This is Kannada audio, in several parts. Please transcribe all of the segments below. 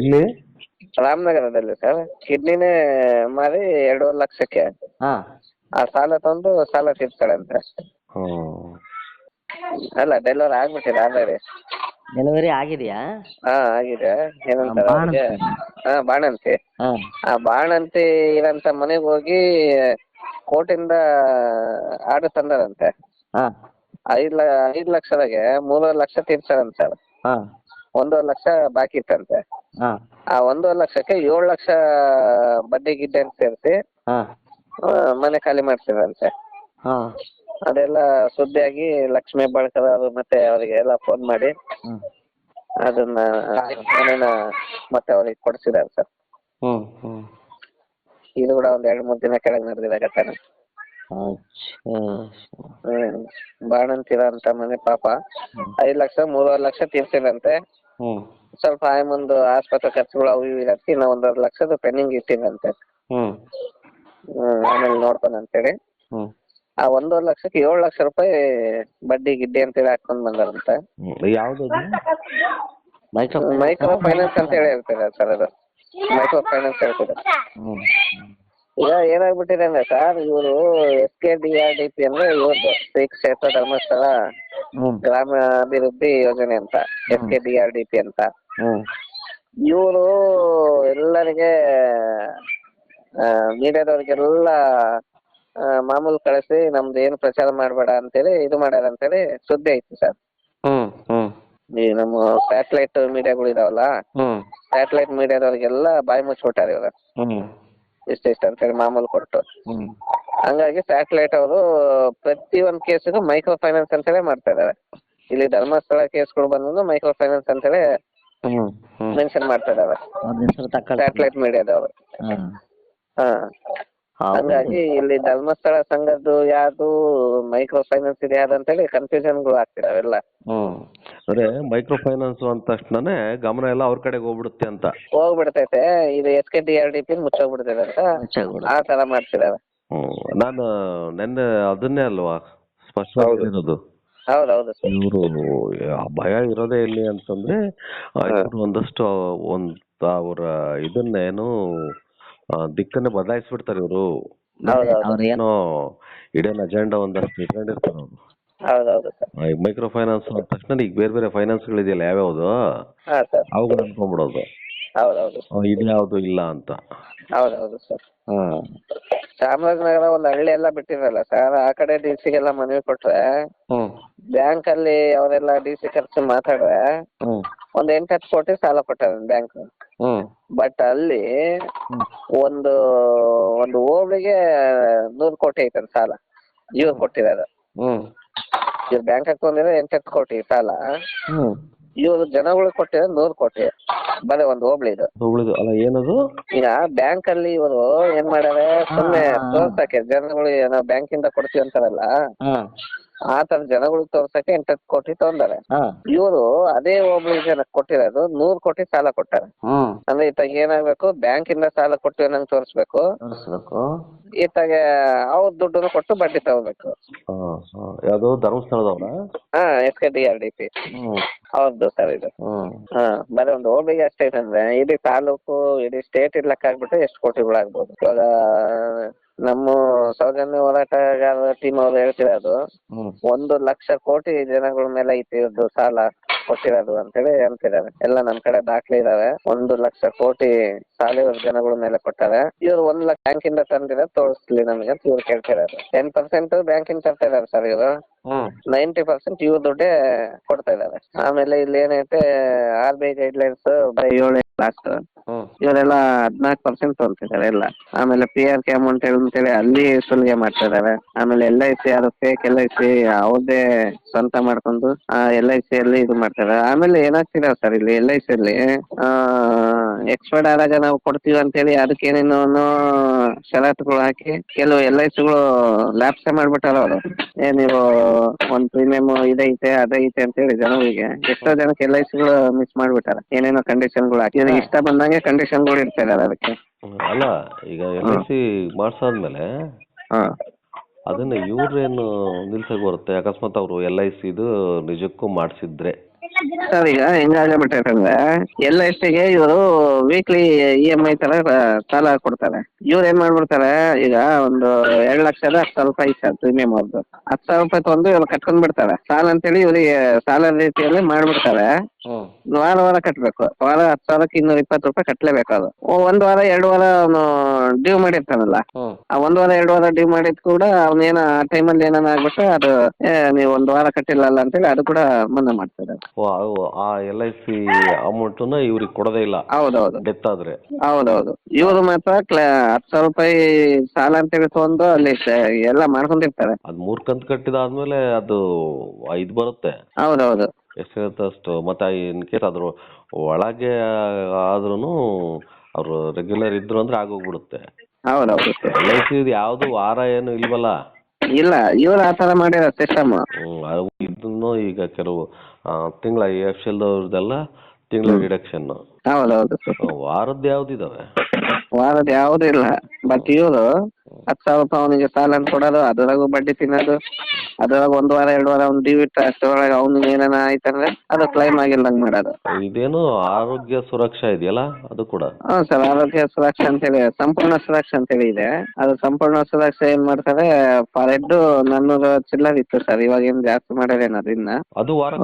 ಎಲ್ಲಿ? ರಾಮನಗರದಲ್ಲಿ ಸರ್. ಕಿಡ್ನಿನೇ ಮಾರಿ ಎರಡೂವರೆ ಲಕ್ಷಕ್ಕೆ. ಹಾ. ಆ ಸಾಲ ತಂದು ಸಾಲ ತೀರ್ಸ್ತಾಳೆ ಅಂತ ಅಲ್ಲ ಡೆಲಿವರಿ ಆಗ್ಬಿಟ್ಟಿದೆ ಆಲ್ರೆಡಿ. ಡೆಲಿವರಿ ಆಗಿದೆಯಾ? ಹಾ ಆಗಿದೆ. ಏನಂತಾರೆ ಅವ್ರಿಗೆ. ಹಾ ಬಾಣಂತಿ. ಹಾ. ಆ ಬಾಣಂತಿ ಇರಂತ ಮನೆಗೆ ಹೋಗಿ ಕೋರ್ಟಿಂದ ಆರ್ಡರ್ ತಂದರಂತೆ. ಹಾ. ಐದ್ ಲ ಐದ್ ಲಕ್ಷದಾಗೆ ಮೂರುವರೆ ಲಕ್ಷ ತೀರ್ಸಾರಂತೆ ಸರ್. ಹಾ. ಒಂದೂವರೆ ಲಕ್ಷ ಬಾಕಿ ಇತ್ತಂತೆ. ಹಾ. ಆ ಒಂದೂವರೆ ಲಕ್ಷಕ್ಕೆ ಏಳು ಲಕ್ಷ ಬಡ್ಡಿ ಗಿಡ್ಡೆ ಅಂತ ಸೇರಿಸಿ ಹಾ. ಮನೆ ಖಾಲಿ ಮಾಡ್ತೀರಂತೆ ಹಾ. ಅದೆಲ್ಲ ಸುದ್ದಿಯಾಗಿ ಲಕ್ಷ್ಮಿ ಬಳಕದ ಅದು ಮತ್ತೆ ಅವರಿಗೆ ಎಲ್ಲ ಫೋನ್ ಮಾಡಿ ಹ್ಮ್. ಅದನ್ನ ಮನೇನ ಮತ್ತೆ ಅವ್ರಿಗೆ ಕೊಡ್ಸಿದ್ದಾರೆ ಸರ್. ಹ್ಮ್ ಹ್ಮ್. ಇದು ಕೂಡ ಒಂದ್ ಎರಡ್ ಮೂರ್ ದಿನ ಕೆಳಗೆ ನಡೆದಿದೆ ಘಟನೆ. ಅಚ್ಚಾ. ಹ್ಮ್. ಬಾಣಂತಿರ ಅಂತ ಮನೆ ಪಾಪ. ಐದ್ ಲಕ್ಷ ಮೂರುವರೆ ಲಕ್ಷ ತೀರ್ಸಿದಂತೆ ಹ್ಮ್. ಸ್ವಲ್ಪ ಆಯಮ್ಮಂದು ಆಸ್ಪತ್ರೆ ಖರ್ಚುಗಳು ಅವು ಇವು ಇರತ್ತೆ. ಇನ್ನ ಒಂದೂವರೆ ಲಕ್ಷದ ಪೆಂಡಿಂಗ್ ಅಂತ ಹ್ಮ್. ಹ್ಮ್. ಆಮೇಲೆ ನೋಡ್ತಾನೆ ಅಂತೇಳಿ. ಹ್ಮ್. ಆ ಒಂದೂವರೆ ಲಕ್ಷಕ್ಕೆ ಏಳು ಲಕ್ಷ ರೂಪಾಯಿ ಬಡ್ಡಿ ಗಿಡ್ಡಿ ಅಂತೇಳಿ ಹಾಕೊಂಡ್ ಬಂದಾರಂತೆ. ಯಾವ್ದು ಮೈಕ್ರೋ ಮೈಕ್ರೋ ಫೈನಾನ್ಸ್ ಅಂತ ಹೇಳಿ ಹೇಳ್ತಾರೆ ಸರ್ ಅದು. ಮೈಕ್ರೋ ಫೈನಾನ್ಸ್ ಹೇಳ್ತಾರೆ. ಹ್ಮ್. ಈಗ ಏನಾಗ್ಬಿಟ್ಟಿದೆ ಅಂದ್ರೆ ಸರ್ ಇವರು S K D R D P ಅಂದ್ರೆ ಇವ್ರದ್ದು ಶ್ರೀ ಕ್ಷೇತ್ರ ಧರ್ಮಸ್ಥಳ ಹ್ಮ್. ಗ್ರಾಮಾಭಿವೃದ್ಧಿ ಯೋಜನೆ ಅಂತ S K D R D P ಅಂತ. ಇವರು ಎಲ್ಲರಿಗೆ ಮೀಡಿಯಾದವ್ರಿಗೆಲ್ಲ ಮಾಮೂಲು ಕಳಿಸಿ ನಮ್ದು ಏನು ಪ್ರಚಾರ ಮಾಡಬೇಡ ಅಂತೇಳಿ ಇದು ಮಾಡ್ಯಾರ ಅಂತೇಳಿ ಸುದ್ದಿ ಐತಿ ಸರ್. ಈ ನಮ್ಮ ಸ್ಯಾಟಲೈಟ್ ಮೀಡಿಯಾಗಳು ಇದಾವಲ್ಲ ಸ್ಯಾಟಲೈಟ್ ಮೀಡಿಯಾದವ್ರಿಗೆಲ್ಲ ಬಾಯಿ ಮುಚ್ಚಿಬಿಟ್ಟಾರ ಇವ್ರ. ಇಷ್ಟ ಇಷ್ಟ ಅಂತೇಳಿ ಮಾಮೂಲು ಕೊಟ್ಟು. ಹಂಗಾಗಿ ಸ್ಯಾಟಲೈಟ್ ಅವರು ಪ್ರತಿ ಒಂದು ಕೇಸಿಗೂ ಮೈಕ್ರೋ ಫೈನಾನ್ಸ್ ಅಂತಲೇ ಮಾಡ್ತಾ ಇದಾರೆ. ಇಲ್ಲಿ ಧರ್ಮಸ್ಥಳ ಕೇಸ್ಗಳು ಬಂದ್ರು ಮೈಕ್ರೋ ಫೈನಾನ್ಸ್ ಅಂತೇಳಿ ಹ್ಮ್ ಹ್ಮ್. ಮೆನ್ಷನ್ ಮಾಡ್ತಾ ಇದಾರೆ. ಅವ್ರ ಹೆಸರು ತಕೊಳ್ಳಿ ಸ್ಯಾಟಲೈಟ್ ಮೀಡಿಯಾದವರು ಹಾ. ಹಂಗಾಗಿ ಇಲ್ಲಿ ಧರ್ಮಸ್ಥಳ ಸಂಘದ್ದು ಯಾವ್ದು ಮೈಕ್ರೋ ಫೈನಾನ್ಸ್ ಇದೆ ಯಾವ್ದು ಅಂತೇಳಿ ಕನ್ಫ್ಯೂಷನ್ಗಳು ಆಗ್ತಿದಾವೆ ಎಲ್ಲ. ಹ್ಮ್. ಅಂದ್ರೆ ಮೈಕ್ರೋ ಫೈನಾನ್ಸ್ ಅಂತ ತಕ್ಷಣನೇ ಗಮನ ಎಲ್ಲ ಅವ್ರ ಕಡೆಗೆ ಹೋಗ್ಬಿಡುತ್ತೆ ಅಂತ. ಹೋಗ್ಬಿಡ್ತೈತೆ. ಇದು S K D R D P ಮುಚ್ಚೋಗ್ಬಿಡ್ತೈತೆ ಅಂತ. ಆ ತರ ಮಾಡ್ತಿದಾವೆ ನಾನು ನೆನ್ನೆ ಅದನ್ನೇ ಅಲ್ವಾ? ಸ್ಪಷ್ಟವಾಗಿ ಇರೋದು ಹೌದೌದು ಸರ್. ಇವರು ಭಯ ಇರೋದೇ ಇಲ್ಲಿ ಅಂತಂದ್ರೆ ಒಂದಷ್ಟು ಒಂದ್ ಅವರ ಇದನ್ನೇನು ದಿಕ್ಕನ್ನ ಬದಲಾಯಿಸ್ಬಿಡ್ತಾರೆ ಇವರು. ಏನು ಇಡೇನ್ ಅಜೆಂಡಾ ಒಂದಷ್ಟು ಇಟ್ಕೊಂಡಿರ್ತಾರೆ ಅವರು. ಹೌದೌದು ಸರ್. ಮೈಕ್ರೋ ಫೈನಾನ್ಸ್ ಅಂದ ತಕ್ಷಣ ಈಗ ಬೇರೆ ಬೇರೆ ಫೈನಾನ್ಸ್ ಫೈನಾನ್ಸ್ಗಳಿದೆಯಲ್ಲ ಯಾವ್ಯಾವ್ದು? ಹಾ ಅವುಗಳು ಅನ್ಕೊಂಡ್ಬಿಡೋದು ಹೌದೌದು ಇದು ಯಾವ್ದು ಇಲ್ಲ ಅಂತ. ಹೌದೌದು ಸರ್. ಹ್ಮ್ ಚಾಮರಾಜನಗರ ಒಂದು ಹಳ್ಳಿ ಎಲ್ಲ ಬಿಟ್ಟಿರಲ್ಲ ಸರ್ ಆ ಕಡೆ ಡಿ ಸಿಗೆಲ್ಲ ಮನವಿ ಕೊಟ್ರೆ ಹ್ಮ್. ಬ್ಯಾಂಕ್ ಅಲ್ಲಿ ಅವರೆಲ್ಲ ಡಿ ಸಿ ಖರ್ಚು ಮಾತಾಡ್ರೆ ಹ್ಮ್. ಒಂದ್ ಎಂಟ್ ಹತ್ತು ಕೋಟಿ ಸಾಲ ಕೊಟ್ಟಾರ ಬ್ಯಾಂಕ್. ಹ್ಮ್. ಬಟ್ ಅಲ್ಲಿ ಒಂದು ಒಂದು ಹೋಬಳಿಗೆ ನೂರು ಕೋಟಿ ಐತೆ ಸಾಲ. ಇವ್ರು ಕೊಟ್ಟಿರೋದು. ಹ್ಮ್. ಇವ್ರು ಬ್ಯಾಂಕ್ ಹಾಕೊಂಡಿರೋ ಎಂಟತ್ತು ಕೋಟಿ ಸಾಲ. ಹ್ಮ್. ಇವ್ರು ಜನಗಳಿಗೆ ಕೊಟ್ಟೆ ನೂರು ಕೋಟಿ ಬರೀ ಒಂದು ಹೋಬಳಿ ಇದು. ಅಲ್ಲ ಏನದು? ಈಗ ಬ್ಯಾಂಕ್ ಅಲ್ಲಿ ಇವರು ಏನ್ ಮಾಡ್ಯಾರೆ? ಸುಮ್ನೆ. ತೋರ್ಸಕ್ಕೆ. ಜನಗಳು ಏನೋ ಬ್ಯಾಂಕ್ ಇಂದ ಕೊಡ್ತೀವಿ ಅಂತಾರಲ್ಲ. ಹಾ. ಆ ತರ ಜನಗಳು ತೋರ್ಸಕ್ಕೆ ಎಂಟತ್ತು ಕೋಟಿ ತಗೊಂಡಾರೆ. ಹಾ. ಇವರು ಅದೇ ಒಬ್ಳು ಜನ ಕೊಟ್ಟಿರೋದು ನೂರ್ ಕೋಟಿ ಸಾಲ ಕೊಟ್ಟಾರೆ. ಹ್ಮ್. ಅಂದ್ರೆ ಇತ್ತಾಗ ಏನಾಗ್ಬೇಕು ಬ್ಯಾಂಕ್ ಇಂದ ಸಾಲ ಕೊಟ್ಟು ನಂಗೆ ತೋರಿಸ್ಬೇಕು? ತೋರಿಸ್ಬೇಕು. ಇತ್ತಾಗ ಅವ್ರ ದುಡ್ಡನ್ನು ಕೊಟ್ಟು ಬಡ್ಡಿ ತಗೋಬೇಕು. ಹಾ, ಯಾವ್ದು ಧರ್ಮಸ್ಥಳದವ್ರ? ಹಾ S K D R D P. ಹ್ಮ್. ಸರ್ ಇದು. ಹ್ಮ್. ಹಾ ಬರೀ ಒಂದು ಹೋಬಳಿಗೆ ಅಷ್ಟೇ ಅಂದ್ರೆ ಇಡೀ ತಾಲೂಕು ಇಡೀ ಸ್ಟೇಟ್ ಇರ್ಲಕ್ಕಾಗ್ಬಿಟ್ಟು ಎಷ್ಟು ಕೋಟಿಗಳಾಗ್ಬೋದು. ಇವಾಗ ನಮ್ಮ ಸೌಜನ್ಯ ಹೋರಾಟಗಾರರ ಟೀಮ್ ಅವ್ರು ಹೇಳ್ತಿರೋದು ಹ್ಮ್. ಒಂದು ಲಕ್ಷ ಕೋಟಿ ಜನಗಳ ಮೇಲೆ ಐತಿ ಇವ್ರದ್ದು ಸಾಲ ಕೊಟ್ಟಿರೋದು ಅಂತೇಳಿ ಹೇಳ್ತಿದ್ದಾರೆ. ಎಲ್ಲ ನಮ್ ಕಡೆ ದಾಖಲೆ ಇದಾವೆ. ಒಂದು ಲಕ್ಷ ಕೋಟಿ ಸಾಲ ಇವ್ರ ಜನಗಳ ಮೇಲೆ ಕೊಟ್ಟಾರೆ ಇವ್ರು ಒಂದ್ ಲಕ್ಷ ಬ್ಯಾಂಕ್ ಇಂದ ತಂದಿದೆ ತೋರಿಸ್ಲಿ ನಮಗೆ ಅಂತ ಇವ್ರು ಕೇಳ್ತಿರೋದು. ಟೆನ್ ಪರ್ಸೆಂಟ್ ಬ್ಯಾಂಕಿಂದ ತರ್ತಾ ಇದಾರೆ ಸರ್ ಇವರು. ಹ್ಮ್. ನೈಂಟಿ ಪರ್ಸೆಂಟ್ ಇವ್ರ ದುಡ್ಡೇ ಕೊಡ್ತಾ ಇದಾರೆ. ಆಮೇಲೆ ಇಲ್ಲಿ ಏನೈತೆ R B I guidelines ಏಳು ಲಾಸ್ಟ್ ಇವರೆಲ್ಲ ಹದಿನಾಲ್ಕು ಪರ್ಸೆಂಟ್ ತಗೊಂತಿದ್ದಾರೆ ಎಲ್ಲ. ಆಮೇಲೆ ಪಿ ಆರ್ ಕೆ ಅಮೌಂಟ್ ಅಂತೇಳಿ ಅಲ್ಲಿ ಸುಲಿಗೆ ಮಾಡ್ತಾ ಇದಾರೆ ಆಮೇಲೆ ಎಲ್ ಐ ಸಿ ಅದು ಫೇಕ್ ಎಲ್ ಐ ಸಿ ಅವ್ರದೇ ಸ್ವಂತ ಮಾಡ್ಕೊಂಡು ಆ ಎಲ್ ಐ ಸಿ ಅಲ್ಲಿ ಇದು ಮಾಡ್ತಾರೆ. ಆಮೇಲೆ ಏನಾಗ್ತಿದೆ ಸರ್ ಇಲ್ಲಿ ಎಲ್ ಐ ಸಿ ಅಲ್ಲಿ? ಎಕ್ಸ್ಪೈರ್ಡ್ ಆದಾಗ ನಾವು ಕೊಡ್ತೀವಿ ಅಂತೇಳಿ ಅದಕ್ಕೆ ಏನೇನೋ ಷರತ್ತುಗಳು ಹಾಕಿ ಕೆಲವು ಎಲ್ ಐ ಸಿಗಳು ಮಾಡ್ಬಿಟ್ಟಾರ ಅವರು. ಏ, ನೀವು ಒಂದ್ ಪ್ರೀಮಿಯಂ ಇದೈತೆ, ಅದೈತೆ ಅಂತೇಳಿ ಜನಗಳಿಗೆ ಎಷ್ಟೋ ಜನಕ್ಕೆ ಎಲ್ ಐ ಸಿಗಳು ಮಿಸ್ ಮಾಡ್ಬಿಟ್ಟಾರ. ಏನೇನೋ ಕಂಡೀಷನ್ಗಳು ಹಾಕಿ. ಇಷ್ಟ ಬಂದಂಗೆ ಕಂಡೀಷನ್ಗಳು ಇರ್ತದೆ ಅದಕ್ಕೆ. ಅಲ್ಲ ಈಗ ಎಲ್ ಐ ಸಿ ಮಾಡ್ಸಾದ್ಮೇಲೆ ಹಾ. ಅದನ್ನ ಇವ್ರೇನು ನಿಲ್ಸಕ್ ಬರುತ್ತೆ? ಅಕಸ್ಮಾತ್ ಅವರು ಎಲ್ ಐ ಸಿದು ನಿಜಕ್ಕೂ ಮಾಡಿಸಿದ್ರೆ. ಸರ್ ಈಗ ಹೆಂಗಾಗ್ಬಿಟ್ಟೈತಂದ್ರೆ ಎಲ್ ಎಷ್ಟಿಗೆ ಇವರು ವೀಕ್ಲಿ ಇ ಎಂ ಐ ತರ ಸಾಲ ಕೊಡ್ತಾರೆ. ಇವ್ರು ಏನ್ ಮಾಡ್ಬಿಡ್ತಾರೆ ಈಗ ಒಂದು ಎರಡು ಲಕ್ಷದ ಹತ್ತು ಸಾವಿರ ರೂಪಾಯಿ ಸರ್ ಪ್ರೀಮಿಯಂ ಅವ್ರದ್ದು ಹತ್ತು ಸಾವಿರ ರೂಪಾಯಿ ತಂದು ಇವ್ರು ಕಟ್ಕೊಂಡ್ ಬಿಡ್ತಾರೆ. ಸಾಲ ಅಂತೇಳಿ ಇವ್ರಿಗೆ ಸಾಲ ರೀತಿಯಲ್ಲಿ ಮಾಡ್ಬಿಡ್ತಾರೆ. ಹ್ಮ್. ವಾರ ವಾರ ಕಟ್ಬೇಕು. ವಾರ ಹತ್ತು ಸಾವಿರಕ್ಕೆ ಇನ್ನೂರ ಇಪ್ಪತ್ತು ರೂಪಾಯಿ ಕಟ್ಲೇಬೇಕು ಅದು. ಒಂದ್ ವಾರ ಎರಡು ವಾರ ಅವನು ಡ್ಯೂ ಮಾಡಿರ್ತಾನಲ್ಲ? ಹ್ಮ್. ಆ ಒಂದ್ ವಾರ ಎರಡು ವಾರ ಡ್ಯೂ ಮಾಡಿದ್ ಕೂಡ ಅವನೇನ ಆ ಟೈಮಲ್ಲಿ ಏನಾನ ಆಗ್ಬಿಟ್ರೆ ಅದು ಏ, ನೀವು ಒಂದ್ ವಾರ ಕಟ್ಟಿಲ್ಲಲ್ಲ ಅಂತೇಳಿ ಅದು ಕೂಡ ಮನ್ನಾ ಮಾಡ್ತಾರೆ. ಓ, ಆ ಎಲ್ ಐ ಸಿ ಅಮೌಂಟನ್ನ ಇವ್ರಿಗೆ ಕೊಡದೇ ಇಲ್ಲ. ಹೌದೌದು. ಡೆತ್ ಆದ್ರೆ. ಹೌದೌದು. ಇವರು ಮಾತ್ರ ಕ್ಲ ಹತ್ತು ಸಾವಿರ ರೂಪಾಯಿ ಸಾಲ ಅಂತೇಳಿ ತಗೊಂಡು ಅಲ್ಲಿ ಎಲ್ಲ ಮಾಡ್ಕೊಂಡಿರ್ತಾರೆ. ಅದ್ ಮೂರ್ ಕಂತ್ ಕಟ್ಟಿದಾದ್ಮೇಲೆ ಅದು ಇದು ಬರುತ್ತೆ. ಹೌದೌದು. ಎಷ್ಟಿರುತ್ತೆ ಅಷ್ಟು? ಮತ್ತೆ ಇನ್ ಕೇಸ್ ಅದ್ರ ಒಳಗೆ ಆದ್ರೂನು ಅವ್ರು ರೆಗ್ಯುಲರ್ ಇದ್ರು ಅಂದ್ರೆ ಆಗೋಗ್ಬಿಡುತ್ತೆ. ಹೌದೌದು. ಎಲ್ ಐ ಸಿ ಯಾವ್ದು ವಾರ ಏನು ಇಲ್ವಲ್ಲ? ಇಲ್ಲ ಇವ್ರು ಆ ತರ ಮಾಡಿರೋ ಸಿಸ್ಟಮ್ ಹ್ಮ್ ಅದು ಇದನ್ನು ಈಗ ಕೆಲವು ತಿಂಗಳ ಎಫ್ ಎಲ್ದವ್ರದ್ದೆಲ್ಲ ತಿಂಗಳ ಡಿಡಕ್ಷನ್ ಹೌದೌದು. ವಾರದ್ದು ಯಾವ್ದಿದಾವೆ? ವಾರದ ಯಾವ್ದು ಇಲ್ಲ ಬಟ್ ಇವರು ಹತ್ತು ಸಾವಿರ ರೂಪಾಯಿ ಅವನಿಗೆ ಸಾಲ ಕೊಡೋದು ಅದ್ರಾಗು ಬಡ್ಡಿ ತಿನ್ನೋದು ಅದ್ರಾಗ ಒಂದ್ ವಾರ ಎರಡು ವಾರ ಅವ್ನು ಡ್ಯೂ ಇಟ್ಟು ಅಷ್ಟರೊಳಗೆ ಅವ್ನಿಗೆ ಏನಾನ ಆಯ್ತಂದ್ರೆ ಅದು ಕ್ಲೈಮ್ ಆಗಿಲ್ಲಂಗ್ ಮಾಡೋದು. ಇದೇನು ಆರೋಗ್ಯ ಸುರಕ್ಷಾ ಇದೆಯಲ್ಲ ಅದು ಕೂಡ? ಹಾ ಸರ್ ಆರೋಗ್ಯ ಸುರಕ್ಷೆ ಅಂತೇಳಿ ಸಂಪೂರ್ಣ ಸುರಕ್ಷೆ ಅಂತೇಳಿ ಇದೆ. ಅದು ಸಂಪೂರ್ಣ ಸುರಕ್ಷೆ ಏನ್ ಮಾಡ್ತಾರೆ ಪರ್ ಹೆಡ್ ನಾನ್ನೂರು ಚಿಲ್ಲರ್ ಇತ್ತು ಸರ್ ಇವಾಗ ಏನ್ ಜಾಸ್ತಿ ಮಾಡ್ಯಾರೇನು ಅದನ್ನ ಅದು ವಾರ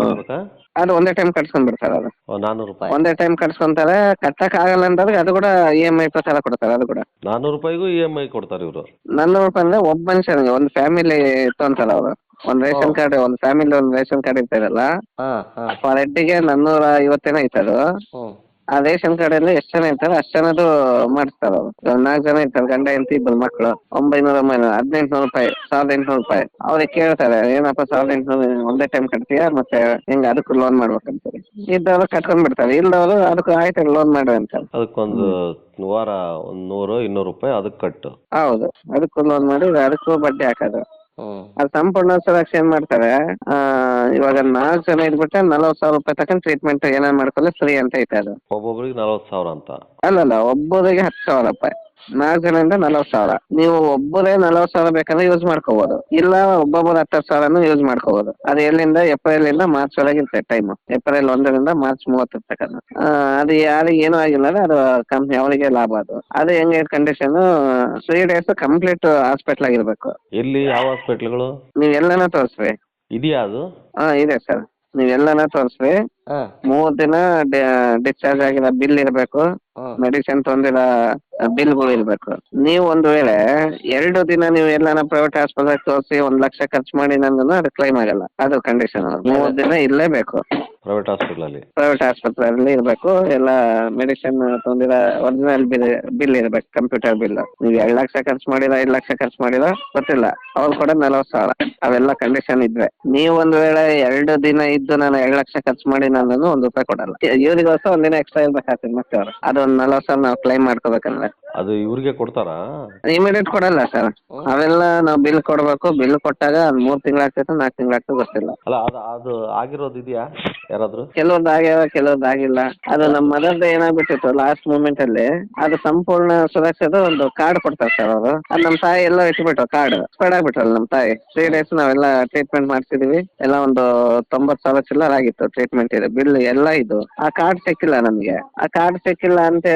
ಅದು ಒಂದೇ ಟೈಮ್ ಕಟ್ಸ್ಕೊಂಡ್ಬಿಡ್ತಾರೆ ಅದು. ನಾನ್ನೂರು ರೂಪಾಯಿ. ಒಂದೇ ಟೈಮ್ ಕಟ್ಸ್ಕೊಂತಾರೆ ಕಟ್ಟಕ್ ಆಗಲ್ಲ ಅಂತಂದ್ರೆ ಅದು ಕೂಡ ಇ ಎಂ ಐ ಪ್ರಕಾರ ಕೊಡ್ತಾರೆ ಅದು ಕೂಡ. ನಾನ್ನೂರು ರೂಪಾಯಿಗೂ ಇ ಎಂ ಐ ಕೊಡ್ತಾರೆ ಇವರು. ರೂಪಾಯಿ ಅಂದ್ರೆ ಒಬ್ಬ ಮನುಷ್ಯನಿಗೆ ಒಂದು ಫ್ಯಾಮಿಲಿ ತೊಗೊಂತಾರೆ ಅವರು. ಒಂದು ರೇಷನ್ ಕಾರ್ಡ್ ಒಂದು ಫ್ಯಾಮಿಲಿ ಒಂದ್ ರೇಷನ್ ಕಾರ್ಡ್ ಇರ್ತಾರಲ್ಲ ಹಾ ಹಾ. ಪರ್ ಹೆಡ್ಗೆ ನಾನ್ನೂರ ಐವತ್ತೇನೋ ಐತದು ಹ್ಮ್ ಆ ರೇಷನ್ ಕಾರ್ಡ್ ಅಲ್ಲಿ ಎಷ್ಟ್ ಜನ ಇರ್ತಾರೆ ಅಷ್ಟ್ ಜನದು ಮಾಡಿಸ್ತಾರ ಅವ್ರು. ನಾಲ್ಕು ಜನ ಇರ್ತಾರೆ ಗಂಡ ಹೆಂಡತಿ ಇಬ್ಬರು ಮಕ್ಕಳು. ಒಂಬೈನೂರ ಒಂಬೈನೂರ ಹದಿನೆಂಟುನೂರು ರೂಪಾಯಿ ಸಾವಿರದ ಎಂಟುನೂರು ರೂಪಾಯಿ. ಅವ್ರಿಗೆ ಕೇಳ್ತಾರೆ ಏನಪ್ಪ ಸಾವಿರದ ಎಂಟುನೂರು ಒಂದೇ ಟೈಮ್ ಕಟ್ತೀಯಾ? ಮತ್ತೆ ಹೆಂಗ ಅದಕ್ಕೂ ಲೋನ್ ಮಾಡ್ಬೇಕಂತಾರೆ ಇದ್ದವರು ಕಟ್ಕೊಂಡ್ ಬಿಡ್ತಾರೆ. ಇಲ್ಲದವರು ಅದಕ್ಕೆ ಆಯ್ತು ಲೋನ್ ಮಾಡ್ರಿ ಅಂತ. ಅದಕ್ಕೊಂದು ವಾರ ಒಂದ್ ನೂರು ಇನ್ನೂರು ರೂಪಾಯಿ ಅದಕ್ಕೆ ಕಟ್ಟು. ಹೌದು. ಅದಕ್ಕೂ ಲೋನ್ ಮಾಡಿ ಅದಕ್ಕೂ ಬಡ್ಡಿ ಹಾಕೋದು. ಹ್ಮ್. ಅದು ಸಂಪೂರ್ಣ ಸುರಕ್ಷೆ ಏನ್ ಮಾಡ್ತಾರೆ ಆ, ಇವಾಗ ನಾಲ್ಕು ಜನ ಇದ್ಬಿಟ್ಟೆ ನಲವತ್ತು ಸಾವಿರ ರೂಪಾಯಿ ತಕೊಂಡ್ ಟ್ರೀಟ್ಮೆಂಟ್ ಏನಾರು ಮಾಡ್ಕೊಳ್ಳಿ ಫ್ರೀ ಅಂತ ಐತೆ ಅದು. ಒಬ್ಬೊಬ್ರಿಗೆ ನಲವತ್ ಸಾವಿರ ಅಂತ. ಅಲ್ಲ ಒಬ್ಬರಿಗೆ ಹತ್ತು ಸಾವಿರ ರೂಪಾಯಿ. ನಾಲ್ಕು ಜನರಿಂದ ನಲವತ್ತು ಸಾವಿರ. ನೀವು ಒಬ್ಬರೇ ನಲವತ್ತು ಸಾವಿರ ಬೇಕಂದ್ರೆ ಯೂಸ್ ಮಾಡ್ಕೋಬಹುದು ಇಲ್ಲ ಒಬ್ಬೊಬ್ಬರು ಹತ್ತು ಸಾವಿರನು ಯೂಸ್ ಮಾಡ್ಕೋಬಹುದು ಅದು ಎಲ್ಲಿಂದ? ಏಪ್ರಿಲ್ ಇಂದ ಮಾರ್ಚ್ ಒಳಗೆ ಇರುತ್ತೆ ಟೈಮ್ ಏಪ್ರಿಲ್ ಒಂದರಿಂದ ಮಾರ್ಚ್ ಮೂವತ್ತರ ತನಕ ಅದು ಯಾರಿಗೆ ಏನೂ ಆಗಿಲ್ಲ ಅಂದ್ರೆ ಅದು ಕಂಪ್ನಿ ಅವಳಿಗೆ ಲಾಭ ಅದು. ಅದು ಹೆಂಗೆ condition three days complete hospital ಆಗಿರ್ಬೇಕು. ಇಲ್ಲಿ ಯಾವ ಹಾಸ್ಪಿಟ್ಲ್ಗಳು ನೀವು ಎಲ್ಲನ ತೋರಿಸ್ರಿ. ಇದೆಯಾ ಅದು? ಹಾ ಇದೆ ಸರ್. ನೀವು ಎಲ್ಲನ ತೋರಿಸ್ರಿ. ಮೂರ್ ದಿನ ಡಿಸ್ಚಾರ್ಜ್ ಆಗಿರೋ ಬಿಲ್ ಇರಬೇಕು ಮೆಡಿಸಿನ್ ತೊಂದಿರ ಬಿಲ್ಗಳು ಇರ್ಬೇಕು. ನೀವು ಒಂದು ವೇಳೆ ಎರಡು ದಿನ ನೀವು ಎಲ್ಲಾನ ಪ್ರೈವೇಟ್ ಆಸ್ಪತ್ರೆಗೆ ತೋರಿಸಿ ಒಂದ್ ಲಕ್ಷ ಖರ್ಚು ಮಾಡಿ ನಂದನು ಅದು ಕ್ಲೈಮ್ ಆಗಲ್ಲ. ಅದು ಕಂಡೀಷನ್ ಮೂರ್ ದಿನ ಇರ್ಲೇಬೇಕು. ಪ್ರೈವೇಟ್ ಹಾಸ್ಪಿಟಲ್ ಪ್ರೈವೇಟ್ ಆಸ್ಪತ್ರೆಯಲ್ಲಿ ಇರಬೇಕು. ಎಲ್ಲ ಮೆಡಿಸಿನ್ ತೊಂದಿರ ಒರಿಜಿನಲ್ ಬಿಲ್ ಬಿಲ್ ಇರ್ಬೇಕು ಕಂಪ್ಯೂಟರ್ ಬಿಲ್ ನೀವು ಎರಡ್ ಲಕ್ಷ ಖರ್ಚು ಮಾಡಿಲ್ಲ ಐದ್ ಲಕ್ಷ ಖರ್ಚು ಮಾಡಿಲ್ಲ ಗೊತ್ತಿಲ್ಲ. ಅವ್ರು ಕೂಡ ನಲವತ್ತು ಸಾವಿರ. ಅವೆಲ್ಲ ಕಂಡೀಷನ್ ಇದ್ರೆ. ನೀವು ಒಂದ್ ವೇಳೆ ಎರಡು ದಿನ ಇದ್ದು ನಾನು ಎರಡ್ ಲಕ್ಷ ಖರ್ಚು ಮಾಡಿ ನಾನು ಒಂದು ರೂಪಾಯಿ ಕೊಡಲ್ಲ. ಇವರಿಗೋಸ್ಕರ ಒಂದಿನ ಎಕ್ಸ್ಟ್ರಾ ಇರ್ಬೇಕಾಗ್ತದೆ ಮತ್ತೆ ಅವ್ರು. ಒಂದು ನಲವತ್ತು ಸಾವಿರ ನಾವು ಕ್ಲೈಮ್ ಮಾಡ್ಕೋಬೇಕಂದ್ರೆ. ಅದು ಇವ್ರಿಗೆ ಕೊಡ್ತಾರಾ? ಇಮಿಡಿಯೇಟ್ ಕೊಡಲ್ಲ ಸರ್ ಅವೆಲ್ಲ ನಾವು ಬಿಲ್ ಕೊಡ್ಬೇಕು ಬಿಲ್ ಕೊಟ್ಟಾಗ ಅದು ಮೂರು ತಿಂಗಳಾಗ್ತೈತೆ ನಾಲ್ಕು ತಿಂಗಳಾಗ್ತದೆ ಗೊತ್ತಿಲ್ಲ. ಅಲ್ಲ ಅದು ಅದು ಆಗಿರೋದು ಇದೆಯಾ? ಯಾರಾದ್ರು? ಕೆಲವೊಂದು ಆಗ್ಯಾವ ಕೆಲವೊಂದ್ ಆಗಿಲ್ಲ ಅದು ನಮ್ಮ ಮದರ್ದು ಏನಾಗ್ಬಿಟ್ಟಿತ್ತು ಲಾಸ್ಟ್ ಮೂಮೆಂಟ್ ಅಲ್ಲಿ, ಅದು ಸಂಪೂರ್ಣ ಸುರಕ್ಷದ ಒಂದು ಕಾರ್ಡ್ ಕೊಡ್ತಾರೆ ಸರ್ ಅವರು. ಅದ್ ನಮ್ಮ ತಾಯಿ ಎಲ್ಲ ಇಟ್ಬಿಟ್ರು ಕಾರ್ಡ್ ಸ್ಪ್ರೆಡ್ ಆಗ್ಬಿಟ್ರಲ್ಲ ನಮ್ಮ ತಾಯಿ. ತ್ರೀ ಡೇಸ್ ನಾವೆಲ್ಲ ಟ್ರೀಟ್ಮೆಂಟ್ ಮಾಡ್ತಿದೀವಿ. ಎಲ್ಲ ಒಂದು ತೊಂಬತ್ತು ಸಾವಿರ ಚಿಲ್ಲರ್ ಆಗಿತ್ತು ಟ್ರೀಟ್ಮೆಂಟ್ ಇದೆ ಬಿಲ್ ಎಲ್ಲ ಇದು. ಆ ಕಾರ್ಡ್ ಸಿಕ್ಕಿಲ್ಲ ನಮ್ಗೆ. ಆ ಕಾರ್ಡ್ ಸಿಕ್ಕಿಲ್ಲ ಅಂತ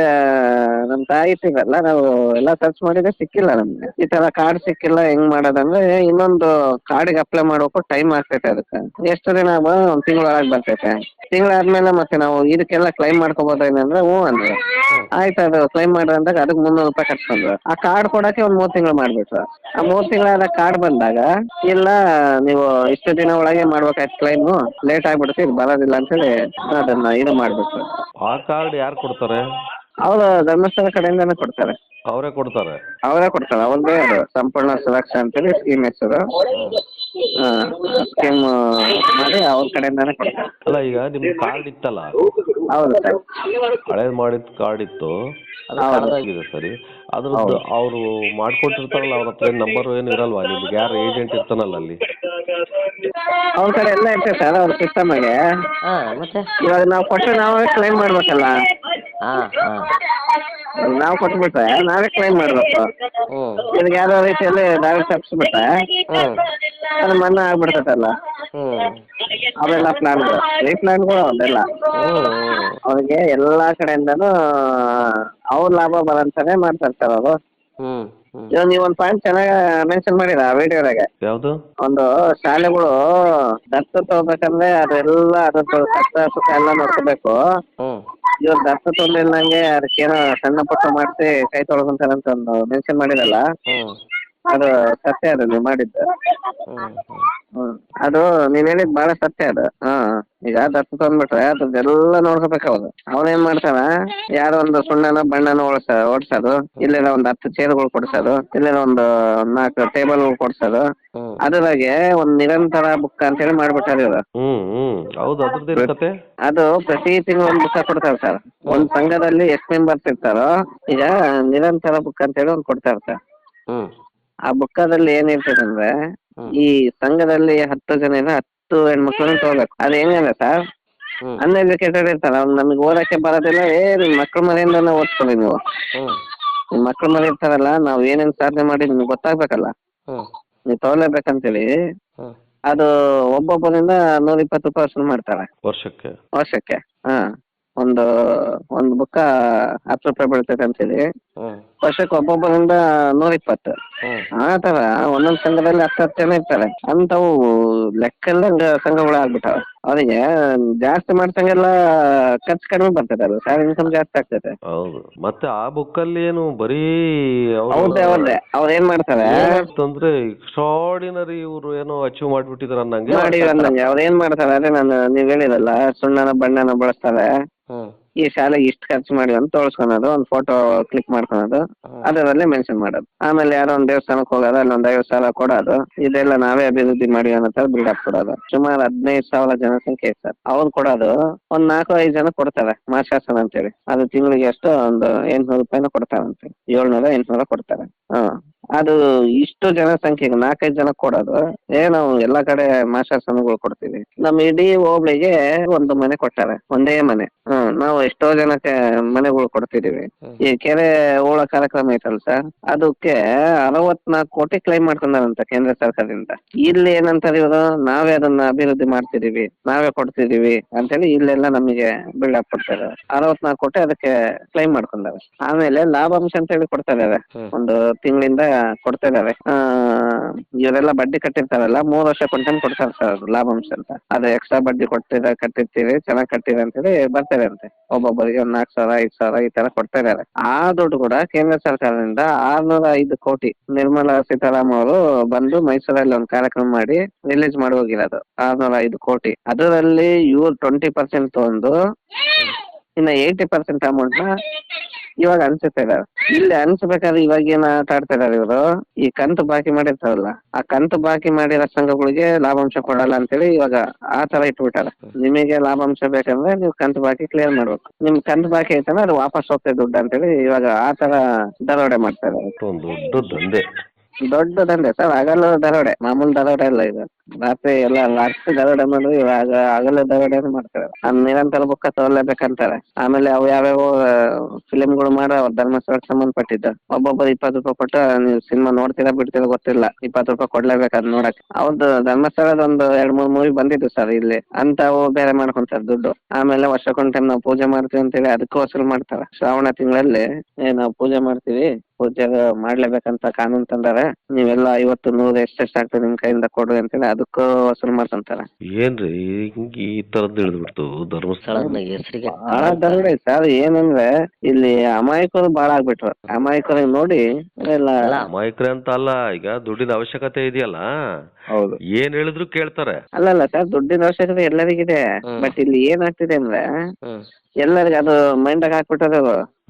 ನಮ್ ತಾಯಿ ಸಿಗಲ್ಲ ನಾವು ಎಲ್ಲ ಸರ್ಚ್ ಮಾಡಿದ್ರೆ ಸಿಕ್ಕಿಲ್ಲ ನಮ್ಗೆ. ಈ ತರ ಕಾರ್ಡ್ ಸಿಕ್ಕಿಲ್ಲ, ಹೆಂಗ್ ಮಾಡೋದಂದ್ರೆ ಇನ್ನೊಂದು ಕಾರ್ಡಿಗೆ ಅಪ್ಲೈ ಮಾಡ್ಬೇಕು ಟೈಮ್ ಆಗ್ತೈತೆ ಅದಕ್ಕೆ. ಎಷ್ಟು ದಿನ ಒಂದು ತಿಂಗಳೊಳಗೆ ಬರ್ತೈತೆ. ತಿಂಗಳಾದ್ಮೇಲೆ ಮತ್ತೆ ನಾವು ಇದಕ್ಕೆಲ್ಲ ಕ್ಲೈಮ್ ಮಾಡ್ಕೋಬೋದು ಏನಂದ್ರೆ ಹ್ಞೂ ಅಂದ್ರೆ ಆಯ್ತು ಅದು ಕ್ಲೈಮ್ ಮಾಡ್ರಿ ಅಂದಾಗ ಅದಕ್ಕೆ ಮುನ್ನೂರು ರೂಪಾಯಿ ಕಟ್ಕೊಂಡ್ರು ಆ ಕಾರ್ಡ್ ಕೊಡಕ್ಕೆ ಒಂದು ಮೂರು ತಿಂಗಳು ಮಾಡ್ಬಿಟ್ರು. ಆ ಮೂರು ತಿಂಗಳಾದ ಕಾರ್ಡ್ ಬಂದಾಗ ಇಲ್ಲ ನೀವು ಇಷ್ಟು ದಿನ ಒಳಗೆ ಮಾಡ್ಬೇಕಾಯ್ತು ಕ್ಲೈಮ್ ಲೇಟ್ ಆಗ್ಬಿಡುತ್ತೆ ಇದು ಬರೋದಿಲ್ಲ ಅಂತೇಳಿ ಅದನ್ನ ಇದು ಮಾಡ್ಬಿಟ್ರು. ಆ ಕಾರ್ಡ್ ಯಾರು ಕೊಡ್ತಾರೆ? ಅವರು ಧರ್ಮಸ್ಥಳ ಕಡೆಯಿಂದನೇ ಕೊಡ್ತಾರೆ. ಅವರೇ ಕೊಡ್ತಾರೆ? ಅವರೇ ಕೊಡ್ತಾರೆ ಅವ್ರದ್ದೇ ಅದು ಸಂಪೂರ್ಣ ಸುರಕ್ಷಾ ಅಂತೇಳಿ ಸ್ಕೀಮ್ ಹೆಸರು. ಸ್ಕೀಮ್ ಮಾಡಿ ಅವ್ರ ಕಡೆಯಿಂದಾನೆ ಕೊಡ್ತಾರೆ ಅಲ್ಲ ಈಗ ನಿಮ್ ಕಾರ್ಡ್ ಇತ್ತಲ್ಲ? ಹೌದು. ಸರ್ ಹಳೇದ್ ಮಾಡಿದ ಕಾರ್ಡ್ ಇತ್ತು. ಅದು ಹೌದು. ಕಳೆದಾಗಿದೆ ಸರಿ. ಅದ್ರದ್ದು ಅವರು ಮಾಡ್ಕೊಟ್ಟಿರ್ತಾರಲ್ಲ ಅವ್ರ ಹತ್ರ ನಂಬರ್ ಏನು ಇರಲ್ವಾ? ನಿಮ್ಗೆ ಯಾರು ಏಜೆಂಟ್ ಇರ್ತಾನಲ್ಲ ಅಲ್ಲಿ? ಅವ್ರ ಕಡೆ ಎಲ್ಲ ಇರ್ತದೆ ಸರ್ ಅವ್ರ ಸಿಸ್ಟಮ್ಗೆ ಹಾ ಮತ್ತೆ? ಇವಾಗ ನಾವು ಕೊಟ್ಟರೆ ನಾವೇ ಕ್ಲೈಮ್ ಮಾಡ್ಬೇಕಲ್ಲ. ಹಾ ಹಾ. ನಾವು ಕೊಟ್ಬಿಟ್ರೆ ನಾವೇ ಕ್ಲೈಮ್ ಮಾಡ್ಬೇಕು. ಹ್ಮ್. ಇದಕ್ಕೆ ಯಾವ್ದೋ ರೀತಿಯಲ್ಲಿ ನಾವೇ ತಪ್ಪಿಸ್ಬಿಟ್ರೆ ಹ್ಮ್. ಅದು ಮನ್ನಾ ಆಗ್ಬಿಡ್ತೈತಲ್ಲ? ಅವೆಲ್ಲ ಪ್ಲಾನ್ಗಳು ಈ ಪ್ಲಾನ್ಗಳು ಅವೆಲ್ಲ ಅವ್ರಿಗೆ ಎಲ್ಲಾ ಕಡೆಯಿಂದನೂ ಅವ್ರ ಲಾಭ ಬರಂತಾನೆ ಮಾಡ್ತಾರೆ ಸರ್ ಅವರು ಇವಾಗ ನೀವು ಒಂದು ಪಾಯಿಂಟ್ ಚೆನ್ನಾಗಿ ಮೆನ್ಷನ್ ಮಾಡಿರ ಆ ವಿಡಿಯೋದಾಗೆ ಯಾವ್ದು? ಒಂದು ಶಾಲೆಗಳು ದತ್ತು ತಗೋಬೇಕಂದ್ರೆ ಅದೆಲ್ಲ ಅದ್ರ ಕಷ್ಟ ಸುಖ ಎಲ್ಲ ನೋಡ್ಕೋಬೇಕು. ಇವ್ರ ಇವ್ರು ತೊಂದ್ರೆ ಇಲ್ಲಂಗೆ ಅದಕ್ಕೇನೋ ಸಣ್ಣ ಪುಟ್ಟ ಮಾಡಿಸಿ ಕೈ ತೊಳ್ಕೊಂತಾರಂತ ಒಂದು ಮೆನ್ಷನ್ ಮಾಡಿರಲ್ಲ ಅದು ಸತ್ಯ ಅದು ನೀವು ಮಾಡಿದ್ದು. ಹ್ಮ್ ಹ್ಮ್. ಅದು ನೀನ್ ಹೇಳಿದ್ ಬಾಳ ಸತ್ಯ ಅದು. ಹಾ ಈಗ ದತ್ತು ತಂದ್ಬಿಟ್ರೆ ಅದ್ರದ್ದೆಲ್ಲ ಅವ್ರು ಅವ್ನೇನ್ ಮಾಡ್ತಾನ? ಯಾರೋ ಒಂದು ಸುಣ್ಣನ ಬಣ್ಣನ ಓಡಿಸ ಓಡಿಸೋದು ಇಲ್ಲೆಲ್ಲ ಒಂದು ಹತ್ತು ಚೇರ್ಗಳು ಕೊಡ್ಸೋದು ಇಲ್ಲೆಲ್ಲ ಒಂದು ನಾಲ್ಕು ಟೇಬಲ್ ಕೊಡ್ಸೋದು. ಹ್ಮ್. ಅದ್ರಾಗೆ ಒಂದ್ ನಿರಂತರ ಬುಕ್ ಅಂತೇಳಿ ಮಾಡ್ಬಿಟ್ಟಾರೆ ಇವ್ರು. ಹ್ಮ್ ಹ್ಮ್. ಹೌದು ಅದ್ರದ್ದು ಕತೆ ಅದು ಪ್ರತಿ ತಿಂಗಳು ಒಂದು ಪುಸ್ತಕ ಕೊಡ್ತಾರೆ ಸರ್ ಒಂದ್ ಸಂಘದಲ್ಲಿ ಎಷ್ಟ್ ಮೆಂಬರ್ಸ್ ಇರ್ತಾರೋ ಈಗ ನಿರಂತರ ಬುಕ್ ಅಂತೇಳಿ ಹೇಳಿ ಕೊಡ್ತಾ ಇರ್ತಾರೆ. ಹ್ಮ್. ಆ ಬುಕ್ಕದಲ್ಲಿ ಏನಿರ್ತದೆ ಅಂದ್ರೆ ಈ ಸಂಘದಲ್ಲಿ ಹತ್ತು ಜನ ಇಲ್ಲ ಹತ್ತು ಹೆಣ್ಮಕ್ಳನ್ನ ತಗೋಬೇಕು. ಅದು ಹೆಂಗಂದ್ರೆ ಸರ್ ಅನ್ಎಜುಕೇಟೆಡ್ ಇರ್ತಾರ. ಅವ್ನು ನಮಗೆ ಓದಕ್ಕೆ ಬರೋದಿಲ್ಲ. ಏ ನಿಮ್ಮ ಮಕ್ಳ ಮನೆಯಿಂದನೇ ಓದ್ಕೊಳ್ಳಿ ನೀವು. ನಿಮ್ ಮಕ್ಳ ಮನೆ ಇರ್ತಾರಲ್ಲ ನಾವು ಏನೇನ್ ಸಾಧನೆ ಮಾಡಿ ನಿಮ್ಗೆ ಗೊತ್ತಾಗ್ಬೇಕಲ್ಲ? ನೀವ್ ತಗೊಳ್ಳೇಬೇಕಂತೇಳಿ ಅದು ಒಬ್ಬೊಬ್ಬರಿಂದ ನೂರ ಇಪ್ಪತ್ತು ರೂಪಾಯಿ ವಸೂಲು ಮಾಡ್ತಾರೆ. ವರ್ಷಕ್ಕೆ? ವರ್ಷಕ್ಕೆ ಹಾ. ಒಂದು ಒಂದು ಬುಕ್ಕ ಹತ್ತು ರೂಪಾಯಿ ಬೀಳ್ತೈತೆ ಅಂತೇಳಿ. ವರ್ಷಕ್ಕೆ ಒಬ್ಬೊಬ್ಬರಿಂದ ನೂರ ಇಪ್ಪತ್ತು. ಆ ತರ ಒಂದೊಂದ್ ಸಂಘದಲ್ಲಿ ಹತ್ತು ಹತ್ತು ಜನ ಇರ್ತಾರೆ. ಅಂತವು ಲೆಕ್ಕಲ್ದಂಗ ಸಂಘಗಳು ಆಗ್ಬಿಟ್ಟಾವ. ಅವರಿಗೆ ಜಾಸ್ತಿ ಮಾಡ್ಸಂಗೆಲ್ಲ ಖರ್ಚು ಕಡಿಮೆ ಬರ್ತದೆ ಅದು. ಸರ್ ಇನ್ಕಮ್ ಜಾಸ್ತಿ ಆಗ್ತದೆ. ಹೌದು. ಮತ್ತೆ ಆ ಬುಕ್ ಅಲ್ಲಿ ಏನು ಬರೀ ಅವ್ರು- ಹೌದೇ ಹೌದೇ ಅವ್ರ ಏನ್ ಮಾಡ್ತಾರೆ? ಏನಂತಂದ್ರೆ ಎಕ್ಸ್ಟ್ರಾಡಿನರಿ ಇವ್ರು ಏನೋ ಅಚೀವ್ ಮಾಡ್ಬಿಟ್ಟಿದ್ರು ಅನ್ನಂಗೆ ಅಂದಂಗೆ ಅವ್ರ ಏನ್ ಮಾಡ್ತಾರೆ? ಅದೇ ನಾನು ನೀವ್ ಹೇಳಿರಲ್ಲ ಸುಣ್ಣನ ಬಣ್ಣನ ಬಳಸ್ತಾರೆ. ಹ್ಮ್. ಈ ಶಾಲೆಗೆ ಇಷ್ಟು ಖರ್ಚು ಮಾಡಿ ಅಂತ ತೋರಿಸ್ಕೊಳೋದು ಒಂದು ಫೋಟೋ ಕ್ಲಿಕ್ ಮಾಡ್ಕೊಳೋದು. ಅದರಲ್ಲೇ ಮೆನ್ಷನ್ ಮಾಡೋದು. ಆಮೇಲೆ ಯಾರೋ ಒಂದು ದೇವಸ್ಥಾನಕ್ಕೆ ಹೋಗೋದು ಅಲ್ಲಿ ಒಂದು ಐವತ್ತು ಸಾವಿರ ಕೊಡೋದು. ಇದೆಲ್ಲ ನಾವೇ ಅಭಿವೃದ್ಧಿ ಮಾಡಿ ಅನ್ನೋ ಬಿಲ್ಡ್ ಅಪ್ ಕೊಡೋದು. ಸುಮಾರು ಹದಿನೈದು ಸಾವಿರ ಜನಸಂಖ್ಯೆ ಸರ್. ಅವ್ರು ಕೊಡೋದು ಒಂದ್ ನಾಲ್ಕು ಐದು ಜನ ಕೊಡ್ತಾರೆ ಮಾಶಾಸನ ಅಂತೇಳಿ. ಅದು ತಿಂಗಳಿಗೆ ಎಷ್ಟು ಒಂದು ಎಂಟ್ನೂರು ರೂಪಾಯಿನ ಕೊಡ್ತಾರಂತೆ. ಏಳ್ನೂರ ಎಂಟ್ನೂರ ಕೊಡ್ತಾರೆ ಹಾಂ. ಅದು ಇಷ್ಟು ಜನಸಂಖ್ಯೆಗೆ ನಾಲ್ಕೈದು ಜನ ಕೊಡೋದು ಏ ನಾವು ಎಲ್ಲ ಕಡೆ ಮಾಶಾಸನಗಳು ಕೊಡ್ತೀವಿ. ನಮ್ಮ ಇಡೀ ಹೋಬಳಿಗೆ ಒಂದು ಮನೆ ಕೊಟ್ಟಾರೆ ಒಂದೇ ಮನೆ. ಹ್ಮ್ ನಾವು ಎಷ್ಟೋ ಜನಕ್ಕೆ ಮನೆಗಳು ಕೊಡ್ತಿದೀವಿ ಈ ಕೆರೆ ಹೋಳ ಕಾರ್ಯಕ್ರಮ ಐತಲ್ ಸರ್ ಅದಕ್ಕೆ ಅರವತ್ನಾಲ್ಕು ಕೋಟಿ ಕ್ಲೈಮ್ ಮಾಡ್ಕೊಂಡಾರಂತ ಕೇಂದ್ರ ಸರ್ಕಾರದಿಂದ. ಇಲ್ಲಿ ಏನಂತಾರೆ ಇವರು ನಾವೇ ಅದನ್ನ ಅಭಿವೃದ್ಧಿ ಮಾಡ್ತಿದೀವಿ ನಾವೇ ಕೊಡ್ತಿದೀವಿ ಅಂತೇಳಿ ಇಲ್ಲೆಲ್ಲ ನಮಗೆ ಬಿಲ್ಡಪ್ ಕೊಡ್ತಾರೆ. ಅರವತ್ನಾಲ್ಕು ಕೋಟಿ ಅದಕ್ಕೆ ಕ್ಲೈಮ್ ಮಾಡ್ಕೊಂಡಾರೆ. ಆಮೇಲೆ ಲಾಭಾಂಶ ಅಂತ ಹೇಳಿ ಕೊಡ್ತಾರೆ ಇದಾರೆ ಒಂದು ತಿಂಗಳಿಂದ ಕೊಡ್ತಾ ಇದಾವೆ ಇವರೆಲ್ಲ ಬಡ್ಡಿ ಕಟ್ಟಿರ್ತಾರಲ್ಲ ಮೂರ್ ವರ್ಷ ಕೊಂಡ್ಕೊಂಡು ಕೊಡ್ತಾರೆ ಸರ್ ಅದು ಲಾಭಾಂಶ ಅಂತ. ಅದು ಎಕ್ಸ್ಟ್ರಾ ಬಡ್ಡಿ ಕೊಟ್ಟಿದ, ಕಟ್ಟಿರ್ತೀವಿ, ಚೆನ್ನಾಗಿ ಕಟ್ಟಿದೆ ಅಂತೇಳಿ ಬರ್ತಾರೆ ಅಂತೆ. ಒಬ್ಬೊಬ್ಬರಿಗೆ ಒಂದ್ ನಾಲ್ಕು ಸಾವಿರ, ಐದು ಸಾವಿರ ಈ ತರ ಕೊಡ್ತಾ ಇದಾರೆ ಆ ದುಡ್ಡು ಕೂಡ ಕೇಂದ್ರ ಸರ್ಕಾರದಿಂದ ಆರ್ನೂರ ಐದು ಕೋಟಿ ನಿರ್ಮಲಾ ಸೀತಾರಾಮ್ ಅವರು ಬಂದು ಮೈಸೂರಲ್ಲಿ ಒಂದು ಕಾರ್ಯಕ್ರಮ ಮಾಡಿ ರಿಲೀಸ್ ಮಾಡಿ ಹೋಗಿರೋದು. ಆರ್ನೂರ ಐದು ಕೋಟಿ. ಅದರಲ್ಲಿ ಇವ್ರು ಟ್ವೆಂಟಿ ಪರ್ಸೆಂಟ್ ತಗೊಂಡು, ಇನ್ನ ಏಯ್ಟಿ ಪರ್ಸೆಂಟ್ ಅಮೌಂಟ್ನ ಇವಾಗ ಅನ್ಸುತ್ತೆ ಇಲ್ಲಿ ಅನ್ಸಬೇಕಾದ್ರೆ ಇವಾಗ ಏನ್ ಆಟ ಇವರು? ಈ ಕಂತು ಬಾಕಿ ಮಾಡಿರ್ತಾರಲ್ಲ, ಆ ಕಂತು ಬಾಕಿ ಮಾಡಿರೋ ಸಂಘಗಳಿಗೆ ಲಾಭಾಂಶ ಕೊಡಲ್ಲ ಅಂತೇಳಿ ಇವಾಗ ಆ ತರ ಇಟ್ಬಿಟ್ಟಾರೆ. ನಿಮಗೆ ಲಾಭಾಂಶ ಬೇಕಂದ್ರೆ ನೀವು ಕಂತು ಬಾಕಿ ಕ್ಲಿಯರ್ ಮಾಡ್ಬೇಕು. ನಿಮ್ ಕಂತು ಬಾಕಿ ಐತಂದ್ರೆ ಅದು ವಾಪಸ್ ಹೋಗ್ತದೆ ದುಡ್ಡು ಅಂತೇಳಿ ಇವಾಗ ಆ ತರ ದರೋಡೆ ಮಾಡ್ತಾರೆ ದೊಡ್ಡ ದಂಡೆ ಸರ್ ಹಗಲು ದರೋಡೆ, ಮಾಮೂಲಿ ದರೋಡೆ ಇಲ್ಲ ಇದು. ರಾತ್ರಿ ಎಲ್ಲ ರಾತ್ರಿ ದರೋಡೆ ಮಾಡುದು, ಇವಾಗ ಹಗಲು ದರೋಡೆ ಮಾಡ್ತಾರೆ. ಆ ನಿರಂತರ ಬುಕ್ಕ ತಗೊಳ್ಳೇಬೇಕಂತಾರೆ ಆಮೇಲೆ ಅವು ಯಾವ್ಯಾವ ಫಿಲಿಮ್ಗಳು ಮಾಡೋ ಧರ್ಮಸ್ಥಳಕ್ಕೆ ಸಂಬಂಧಪಟ್ಟಿದ್ದು. ಒಬ್ಬೊಬ್ಬ ಇಪ್ಪತ್ತು ರೂಪಾಯಿ ಕೊಟ್ಟು, ನೀವು ಸಿನಿಮಾ ನೋಡ್ತೀರಾ, ಬಿಡ್ತೀರಾ ಗೊತ್ತಿಲ್ಲ. ಇಪ್ಪತ್ತು ರೂಪಾಯಿ ಕೊಡ್ಲೇಬೇಕು ಅದ್ ನೋಡಕ್ ಅವ್ರದ್ದು ಧರ್ಮಸ್ಥಳದ ಒಂದು ಎರಡ್ ಮೂರ್ ಮೂವಿ ಬಂದಿದ್ದು ಸರ್ ಇಲ್ಲಿ. ಅಂತವು ಬೇರೆ ಮಾಡ್ಕೊಂತಾರೆ ದುಡ್ಡು. ಆಮೇಲೆ ವರ್ಷಕ್ಕೊಂದ್ ಟೈಮ್ ನಾವು ಪೂಜೆ ಮಾಡ್ತೀವಿ ಅಂತೇಳಿ ಅದಕ್ಕೂ ವಸೂಲ್ ಮಾಡ್ತಾರೆ. ಶ್ರಾವಣ ತಿಂಗಳಲ್ಲಿ ನಾವು ಪೂಜೆ ಮಾಡ್ತೀವಿ. ಪೂಜೆ ಮಾಡ್ಲೇಬೇಕಂತ ಕಾನೂನು ತಂದಾರ. ನೀವೆಲ್ಲ ಐವತ್ತು ನೂರು ಎಷ್ಟೆಷ್ಟು ಆಗ್ತದೆ ನಿಮ್ ಕೈಯಿಂದ ಕೊಡ್ರಿ ಅಂತೇಳಿ ಅದಕ್ಕೂ ವಸೂಲು ಮಾಡ್ತಂತಾರ. ಏನ್ರಿ ಹಿಂಗ್ ಈ ತರದ್ ಹಿಡಿದ್ಬಿಡ್ತು ಧರ್ಮಸ್ಥಳ? ಸ್ಥಳದ ಹೆಸರಿಗೆ ಆ ದರೋಡೆ ಸರ್. ಏನಂದ್ರೆ ಇಲ್ಲಿ ಅಮಾಯಕರು ಬಾಳ ಆಗ್ಬಿಟ್ರು. ಅಮಾಯಕರಿಗೆ ನೋಡಿ ಎಲ್ಲ ಅಲ್ಲ. ಅಮಾಯಕರೇ ಅಂತ ಅಲ್ಲ ಈಗ ದುಡ್ಡಿನ ಅವಶ್ಯಕತೆ ಇದೆಯಲ್ಲ? ಹೌದು. ಏನ್ ಹೇಳಿದ್ರು ಕೇಳ್ತಾರೆ. ಅಲ್ಲಲ್ಲ ಸರ್ ದುಡ್ಡಿನ ಅವಶ್ಯಕತೆ ಎಲ್ಲರಿಗಿದೆ. ಹ್ಮ್. ಬಟ್ ಇಲ್ಲಿ ಏನಾಗ್ತಿದೆ ಅಂದ್ರೆ ಹ್ಮ್. ಮೈಂಡ್ ಅದು ಮೈಂಡ್ ಹಾಕ್ಬಿಟ್ಟದ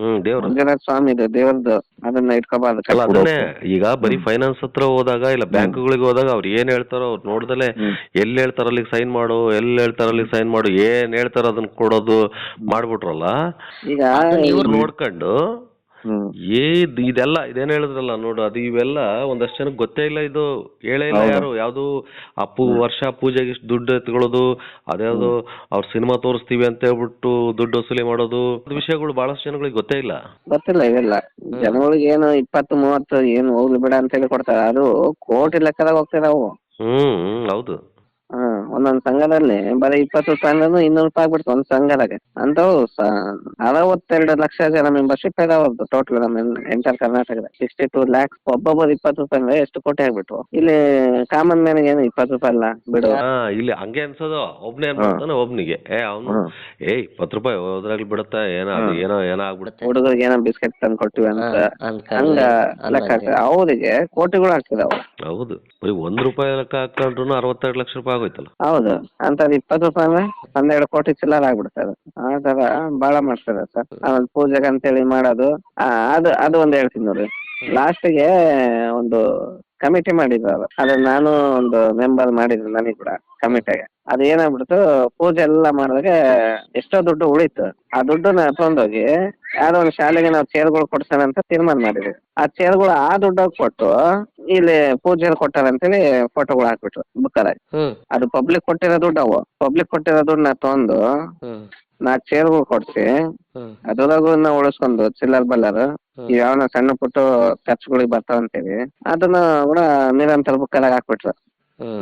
ಹ್ಮ್ ದೇವ್ರ. ಮಂಜುನಾಥ ಇದೆ ದೇವ್ರದ್ದು ಅದನ್ನ ಇಟ್ಕೋಬಾರ್ದು ಅಲ್ಲ ಅದನ್ನೇ ಈಗ ಬರೀ ಫೈನಾನ್ಸ್ ಹತ್ರ ಹೋದಾಗ ಇಲ್ಲ ಬ್ಯಾಂಕ್ಗಳಿಗೆ ಹೋದಾಗ ಅವ್ರು ಏನ್ ಹೇಳ್ತಾರೋ ಅವ್ರು ನೋಡ್ದಲೆ. ಎಲ್ಲಿ ಹೇಳ್ತಾರ ಅಲ್ಲಿಗೆ ಸೈನ್ ಮಾಡು ಎಲ್ಲಿ ಹೇಳ್ತಾರ ಅಲ್ಲಿ ಸೈನ್ ಮಾಡು ಏನ್ ಹೇಳ್ತಾರ ಅದನ್ನ ಕೊಡೋದು ಮಾಡ್ಬಿಟ್ರಲ್ಲ ಈಗ ಇವ್ರು ನೋಡ್ಕೊಂಡು ಏ ಇದ್- ಇದೆಲ್ಲ ಇದೇನ್ ಹೇಳಿದ್ರಲ್ಲ ನೋಡು ಅದು ಇವೆಲ್ಲ ಒಂದಷ್ಟು ಜನಕ್ಕೆ ಗೊತ್ತೇ ಇಲ್ಲ ಇದು. ಹೇಳೇ ಇಲ್ಲ ಯಾರು. ಯಾವ್ದು ಅಪ್ಪು ವರ್ಷ ಪೂಜೆಗೆ ಇಷ್ಟು ದುಡ್ಡು ಎತ್ಕೊಳ್ಳೋದು ಅದ್ಯಾವ್ದು ಅವ್ರ ಸಿನಿಮಾ ತೋರಿಸ್ತೀವಿ ಅಂತ ಹೇಳ್ಬಿಟ್ಟು ದುಡ್ಡು ವಸೂಲಿ ಮಾಡೋದು ಅದು ವಿಷಯಗಳು ಬಹಳಷ್ಟು ಜನಗಳಿಗೆ ಗೊತ್ತೇ ಇಲ್ಲ. ಗೊತ್ತಿಲ್ಲ ಇವೆಲ್ಲ. ಜನಗಳಿಗೆ ಏನು ಇಪ್ಪತ್ತು ಮೂವತ್ತು ಏನು ಹೋಗ್ಲಿ ಬಿಡ ಅಂತ ಹೇಳಿ ಕೊಡ್ತಾರೆ. ಅದು ಕೋಟಿ ಲೆಕ್ಕದಾಗ ಹೋಗ್ತದೆ ಅವು ಹ್ಮ್ ಹ್ಮ್ ಹೌದು. ಹ್ಮ್ ಒಂದೊಂದ್ ಸಂಘದಲ್ಲಿ ಬರೀ ಇಪ್ಪತ್ತು ರೂಪಾಯಿ ಇನ್ನೂರ್ ರೂಪಾಯಿ ಆಗ್ಬಿಡ್ತು ಒಂದ್ ಸಂಘದಾಗ. ಅಂತವು ಅರವತ್ತೆರಡು ಲಕ್ಷ ಜನ ಮೆಂಬರ್ಶಿಪ್ ಇದಾವದ್ದು ಟೋಟಲ್ ನಮ್ಮ ಎಂಟರ್ ಕರ್ನಾಟಕದ. ಸಿಕ್ಸ್ಟಿ ಟೂ ಲ್ಯಾಕ್ಸ್ ಒಬ್ಬೊಬ್ಬರು ಇಪ್ಪತ್ತು ರೂಪಾಯಿ ಅಂದ್ರೆ ಎಷ್ಟು ಕೋಟಿ ಆಗ್ಬಿಟ್ವು. ಇಲ್ಲಿ ಕಾಮನ್ ಮ್ಯಾನ್ ಏನು ಇಪ್ಪತ್ತು ರೂಪಾಯಿ ಅಲ್ಲ ಬಿಡು. ಹಾ ಇಲ್ಲಿ ಹಂಗೆ ಅನ್ಸೋದು. ಒಬ್ನೇ ಅನ್ಬಿಡ್ತಾನೆ ಒಬ್ನಿಗೆ. ಏ ಅವನು ಹ್ಮ್. ಏ ಇಪ್ಪತ್ತು ರೂಪಾಯಿ ಹೋದ್ರಾಗ್ಲಿ ಬಿಡುತ್ತ ಏನೋ ಅದು ಏನೋ ಏನೋ ಆಗ್ಬಿಡುತ್ತೆ. ಹುಡುಗರಿಗೆ ಏನೋ ಬಿಸ್ಕೆಟ್ ತಂದು ಕೊಟ್ಟಿವಿ ಅಂತ. ಹಂಗ ಅಲ್ಲ ಲೆಕ್ಕ ಹಾಕ್ತಾರೆ. ಅವರಿಗೆ ಕೋಟಿಗಳು ಹಾಕ್ತಿದಾವ. ಹೌದು. ಬರೀ ಒಂದ್ ರೂಪಾಯಿ ಲೆಕ್ಕ ಹಾಕೊಂಡ್ರು ಅರವತ್ತೆರಡು ಲಕ್ಷ ರೂಪಾಯಿ ಆಗೋಯ್ತಲ್ಲ? ಹೌದು. ಅಂತದ್ ಇಪ್ಪತ್ತು ರೂಪಾಯಿ ಅಂದ್ರೆ ಒಂದೆರಡು ಕೋಟಿ ಚಿಲ್ಲರ್ ಆಗ್ಬಿಡ್ತದೆ ಆ ತರ ಬಾಳ ಮಾಡ್ತಾರೆ ಸರ್. ಆಮೇಲೆ ಪೂಜೆಗೆ ಅಂತೇಳಿ ಮಾಡೋದು ಆ, ಅದು ಅದು ಒಂದ್ ಹೇಳ್ತೀನಿ ನೋಡಿ ಲಾಸ್ಟಿಗೆ ಒಂದು ಕಮಿಟಿ ಮಾಡಿದ್ರು ಅದು ನಾನು ಒಂದು ಮೆಂಬರ್ ಮಾಡಿದ್ರು ನನಗೆ ಕೂಡ ಕಮಿಟಿಗೆ. ಅದು ಏನಾಗ್ಬಿಡ್ತು ಪೂಜೆ ಎಲ್ಲ ಮಾಡಿದಾಗ ಎಷ್ಟೋ ದುಡ್ಡು ಉಳಿತು. ಆ ದುಡ್ಡನ್ನ ತಗೊಂಡೋಗಿ ಯಾರೋ ಒಂದು ಶಾಲೆಗೆ ನಾವು ಚೇರ್ಗಳು ಕೊಡ್ಸೋಣ ಅಂತ ತೀರ್ಮಾನ ಮಾಡಿದ್ವಿ. ಆ ಚೇರ್ಗಳು ಆ ದುಡ್ಡ ಕೊಟ್ಟು ಇಲ್ಲಿ ಪೂಜೆ ಕೊಟ್ಟಾರ ಅಂತೇಳಿ ಫೋಟೋಗಳು ಹಾಕ್ಬಿಟ್ರು ಬುಕ್ಕರಾಗಿ ಅದು ಪಬ್ಲಿಕ್ ಕೊಟ್ಟಿರೋ ದುಡ್ಡು ಅವು. ಪಬ್ಲಿಕ್ ಕೊಟ್ಟಿರೋ ದುಡ್ಡನ್ನ ತಗೊಂಡು ನಾಲ್ಕು ಚೇರ್ಗಳು ಕೊಡ್ಸಿ ಅದ್ರೊಳಗು ಉಳಿಸ್ಕೊಂಡು ಚಿಲ್ಲರ್ ಬಲ್ಲರ್ ಯಾವನ ಸಣ್ಣ ಪುಟ್ಟ ಖರ್ಚುಗಳಿಗೆ ಬರ್ತಾವಂತೇಳಿ ಅದನ್ನ ಕೂಡ ನಿರಂತರ ಬುಕ್ಕಲಾಗ ಹಾಕ್ಬಿಟ್ರು.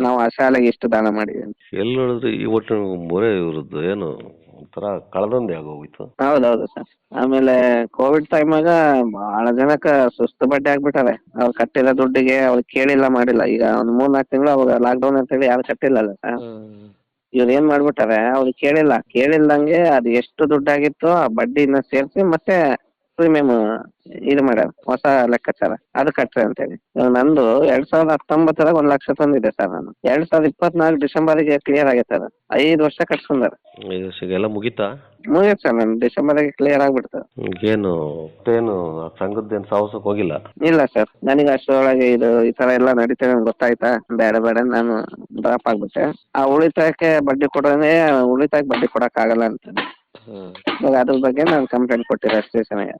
ನಾವು ಆ ಶಾಲೆಗೆ ಇಷ್ಟು ದಾನ ಮಾಡಿದ್ವಿ ಅಂತ. ಎಲ್ಲಿ ನೋಡಿದ್ರೆ ಈ ಒಟ್ಟು ಮೊರೆ ಇವ್ರದ್ದು ಏನು ಒಂಥರ ಕಳೆದಂದೆ ಆಗೋಗಿತ್ತು ಹೌದೌದು ಸರ್. ಆಮೇಲೆ ಕೋವಿಡ್ ಟೈಮಾಗ ಬಹಳ ಜನಕ್ಕ ಸುಸ್ತು ಬಡ್ಡಿ ಆಗ್ಬಿಟ್ಟಾರೆ ಅವ್ರು ಕಟ್ಟಿಲ್ಲ ದುಡ್ಡಿಗೆ ಅವ್ರು ಕೇಳಿಲ್ಲ ಮಾಡಿಲ್ಲ. ಈಗ ಒಂದ್ ಮೂರ್ ನಾಲ್ಕು ತಿಂಗಳು ಅವಾಗ ಲಾಕ್ಡೌನ್ ಅಂತೇಳಿ ಯಾರು ಕಟ್ಟಿಲ್ಲಲ್ಲ ಸರ್. ಹ್ಮ್ ಇವ್ರು ಏನ್ ಮಾಡ್ಬಿಟ್ಟಾರೆ ಅವ್ರು ಕೇಳಿಲ್ಲ. ಕೇಳಿಲ್ದಂಗೆ ಅದು ಎಷ್ಟು ದುಡ್ಡಾಗಿತ್ತು ಆ ಬಡ್ಡಿನ ಸೇರಿಸಿ ಮತ್ತೆ ಪ್ರೀಮಿಯಂ ಇದು ಮಾಡ್ಯಾರ ಹೊಸ ಲೆಕ್ಕಾಚಾರ ಅದು ಕಟ್ರಿ ಅಂತೇಳಿ. ಇವಾಗ ನಂದು ಎರಡ್ ಸಾವಿರದ ಹತ್ತೊಂಬತ್ತರಾಗ ಒಂದ್ ಲಕ್ಷ ತಂದಿದ್ದೆ ಸರ್ ನಾನು. ಎರಡ್ ಸಾವಿರದ ಇಪ್ಪತ್ನಾಲ್ಕು ಡಿಸೆಂಬರ್ಗೆ ಕ್ಲಿಯರ್ ಆಗೈತೆ ಅದು. ಐದು ವರ್ಷ ಕಟ್ಸ್ಕೊಂಡಾರ. ಈ ವರ್ಷಕ್ಕೆ ಎಲ್ಲ ಮುಗೀತಾ? ಮುಗಿತ್ ಸರ್ ನಾನು ಡಿಸೆಂಬರ್ಗೆ ಕ್ಲಿಯರ್ ಆಗ್ಬಿಡ್ತು. ಏನು ಏನು ಸಂಘದ್ದೇನು ಸಾಹಸಕ್ಕೆ ಹೋಗಿಲ್ಲ? ಇಲ್ಲ ಸರ್ ನನಗೆ ಅಷ್ಟರೊಳಗೆ ಇದು ಈ ತರ ಎಲ್ಲ ನಡೀತದೆ ಅಂತ ಗೊತ್ತಾಯ್ತಾ? ಬೇಡ ಬೇಡ ನಾನು ಡ್ರಾಪ್ ಆಗ್ಬಿಟ್ಟೆ. ಆ ಉಳಿತಾಯಕ್ಕೆ ಬಡ್ಡಿ ಕೊಡೋದೇ ಉಳಿತಾಯಕ್ಕೆ ಬಡ್ಡಿ ಕೊಡಕ್ ಆಗಲ್ಲ ಅಂತ ಅದ್ರ ಬಗ್ಗೆ ನಾನು ಕಂಪ್ಲೇಂಟ್ ಅಷ್ಟೇ ಸ್ಟೇಷನ್ಗೆ